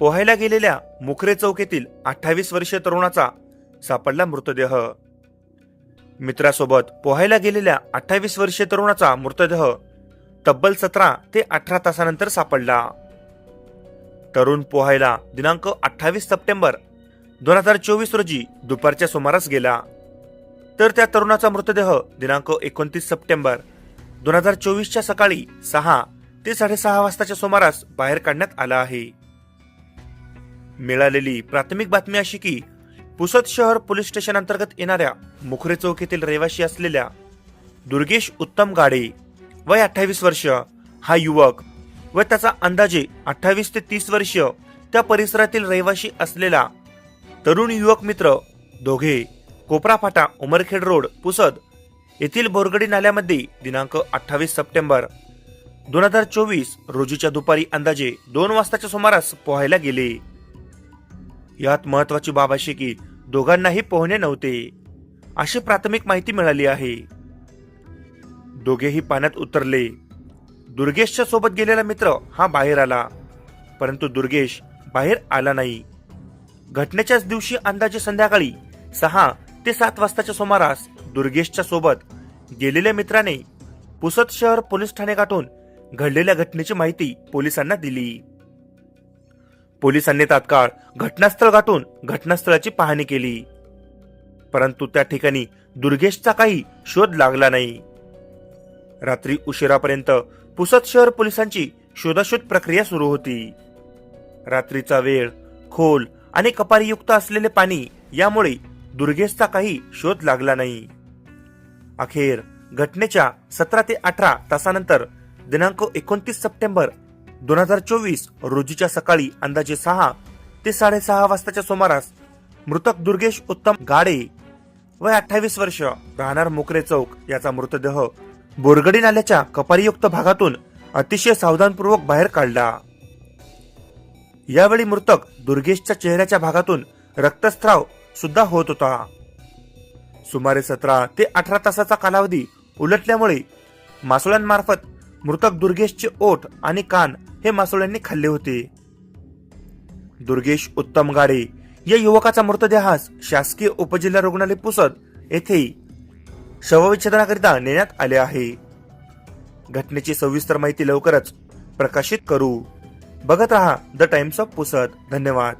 पोहायला गेलेल्या मुखरे चौकीतील अठ्ठावीस वर्षीय तरुणाचा सापडला मृतदेह. मित्रासोबत पोहायला गेलेल्या अठ्ठावीस वर्षीय तरुणाचा मृतदेह तब्बल सतरा ते अठरा तासानंतर सापडला. तरुण पोहायला दिनांक अठ्ठावीस सप्टेंबर दोन हजार चोवीस रोजी दुपारच्या सुमारास गेला. तर त्या तरुणाचा मृतदेह दिनांक एकोणतीस सप्टेंबर दोन हजार चोवीसच्या सकाळी सहा ते साडेसहा वाजताच्या सुमारास बाहेर काढण्यात आला आहे. मिळालेली प्राथमिक बातमी अशी की पुसद शहर पोलीस स्टेशन अंतर्गत येणाऱ्या मुखरे चौक येथील असलेल्या दुर्गेश उत्तम गाडे वय अठ्ठावीस वर्ष हा युवक व त्याचा अंदाजे अठ्ठावीस ते तीस वर्ष त्या परिसरातील रहिवाशी असलेला तरुण युवक मित्र दोघे कोपरा फाटा उमरखेड रोड पुसद येथील बोरगडी नाल्यामध्ये दिनांक अठ्ठावीस सप्टेंबर दोन हजार चोवीस रोजीच्या दुपारी अंदाजे दोन वाजताच्या सुमारास पोहायला गेले. यात महत्वाची बाब अशी की दोघांनाही पोहणे नव्हते. अशी प्राथमिक माहिती मिळाली आहे. दोघेही पाण्यात उतरले. दुर्गेशच्या सोबत गेलेला मित्र हा बाहेर आला परंतु दुर्गेश बाहेर आला नाही. घटनेच्याच दिवशी अंदाजे संध्याकाळी सहा ते सात वाजताच्या सुमारास दुर्गेशच्या सोबत गेलेल्या मित्राने पुसद शहर पोलीस ठाणे गाठून घडलेल्या घटनेची माहिती पोलिसांना दिली. पोलिसांनी तात्काळ घटनास्थळ गाठून घटनास्थळाची पाहणी केली. परंतु त्या ठिकाणी दुर्गेशचा काही शोध लागला नाही. रात्री उशिरापर्यंत पुसद शहर पोलिसांची शोधाशोध प्रक्रिया सुरू होती. रात्रीचा वेळ खोल आणि कपारीयुक्त असलेले पाणी यामुळे दुर्गेशचा काही शोध लागला नाही. अखेर घटनेच्या सतरा ते अठरा तासानंतर दिनांक एकोणतीस सप्टेंबर दोन हजार चोवीस रोजीच्या सकाळी अंदाजे सहा ते साडेसहा वाजताच्या सुमारास मृतक दुर्गेश उत्तम गाडे वय अठ्ठावीस वर्ष राहणार मोकरे चौक याचा मृतदेह बोरगडी नाल्याच्या कपारीयुक्त भागातून अतिशय सावधानपूर्वक बाहेर काढला. यावेळी मृतक दुर्गेशच्या चेहऱ्याच्या भागातून रक्तस्त्राव सुद्धा होत होता. सुमारे सतरा ते अठरा तासाचा कालावधी उलटल्यामुळे मासुळ्यांमार्फत मृतक दुर्गेशचे ओठ आणि कान हे मासोळ्यांनी खाल्ले होते. दुर्गेश उत्तम गाडे या युवकाचा मृतदेहास शासकीय उपजिल्हा रुग्णालय पुसद येथे शवविच्छेदनाकरिता नेण्यात आले आहे. घटनेची सविस्तर माहिती लवकरच प्रकाशित करू. बघत रहा द टाइम्स ऑफ पुसद धन्यवाद.